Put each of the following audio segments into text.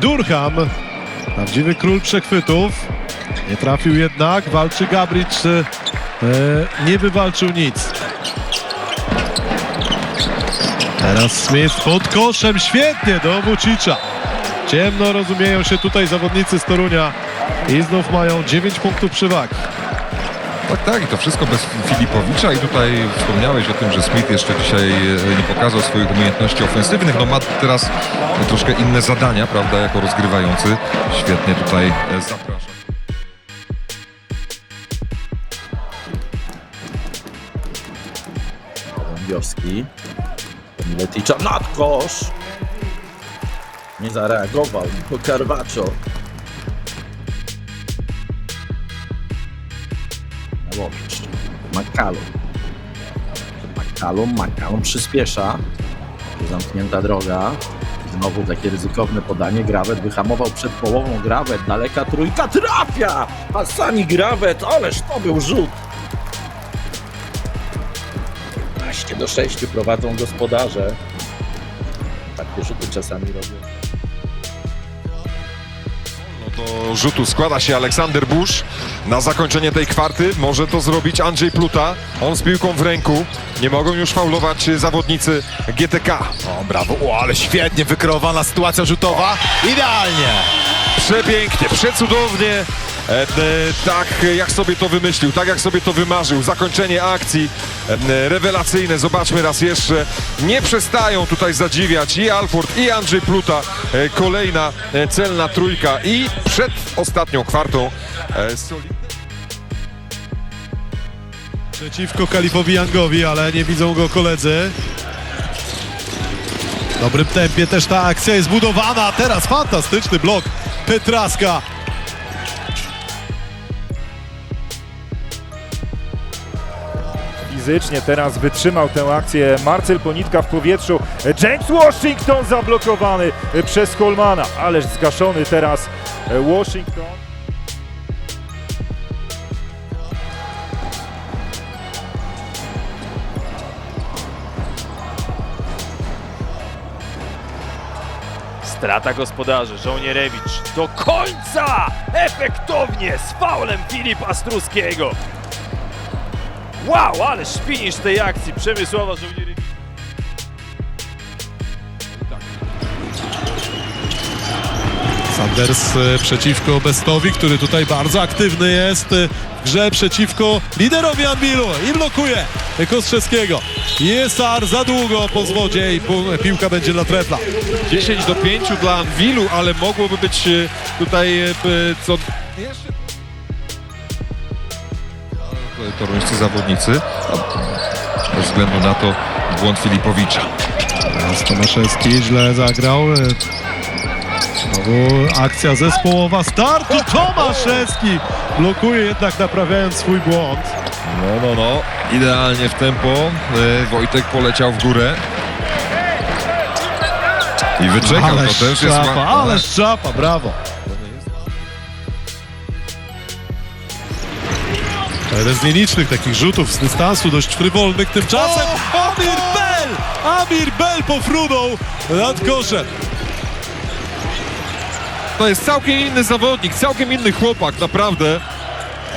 Durham, prawdziwy król przechwytów. Nie trafił jednak, walczy Gabricz, e, nie wywalczył nic. Teraz Smith pod koszem, świetnie do Vucicza. Ciemno rozumieją się tutaj zawodnicy z Torunia i znów mają 9 punktów przewagi. Tak, tak, i to wszystko bez Filipowicza i tutaj wspomniałeś o tym, że Smith jeszcze dzisiaj e, nie pokazał swoich umiejętności ofensywnych, no ma teraz troszkę inne zadania, prawda, jako rozgrywający. Świetnie tutaj e, zapraszam. Wioski. Leticza nad kosz. Nie zareagował. Niko Carvaccio. Łowicz. McCallum. McCallum, McCallum przyspiesza. Zamknięta droga. Znowu takie ryzykowne podanie. Grawet wyhamował przed połową. Grawet, daleka trójka trafia! A sami Grawet, ależ to był rzut. 15 do 6 prowadzą gospodarze. Takie rzuty czasami robią. Do rzutu składa się Aleksander Busz. Na zakończenie tej kwarty może to zrobić Andrzej Pluta. On z piłką w ręku. Nie mogą już faulować zawodnicy GTK. O, brawo, o, ale świetnie wykreowana sytuacja rzutowa. Idealnie. Przepięknie, przecudownie. E, e, tak jak sobie to wymyślił, tak jak sobie to wymarzył. Zakończenie akcji e, rewelacyjne. Zobaczmy raz jeszcze. Nie przestają tutaj zadziwiać i Alford, i Andrzej Pluta. Kolejna celna trójka i przed ostatnią kwartą Przeciwko Kalifowi Youngowi, ale nie widzą go koledzy. W dobrym tempie też ta akcja jest budowana. Teraz fantastyczny blok Petraska. Fizycznie teraz wytrzymał tę akcję Marcel Ponitka w powietrzu. James Washington zablokowany przez Holmana. Ależ zgaszony teraz Washington. Strata gospodarzy, Żołnierewicz do końca! Efektownie z faulem Filip Astruskiego. Wow, ale finisz tej akcji Przemysława Żołnierewicza. Sanders e, przeciwko Bestowi, który tutaj bardzo aktywny jest e, w grze przeciwko liderowi Anwilu i blokuje Kostrzewskiego. Jesar za długo po zwodzie i piłka będzie dla Trefla. 10 do 5 dla Anwilu, ale mogłoby być e, tutaj co jeszcze toruńscy zawodnicy a bez względu na to błąd Filipowicza. Teraz Tomaszewski źle zagrał. Znowu akcja zespołowa startu. Tomaszewski blokuje jednak naprawiając swój błąd. No, no, no, idealnie w tempo. E, Wojtek poleciał w górę. I wyczekał, Ale to też jest... ale szczapa, brawo. Jeden z nielicznych takich rzutów z dystansu, dość frywolnych tymczasem. Amir Bell! Amir Bell pofrunął nad koszem. To jest całkiem inny zawodnik, całkiem inny chłopak, naprawdę.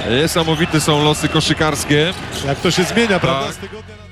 Niesamowite są losy koszykarskie. Jak to się zmienia, prawda? Tak. Z tygodnia na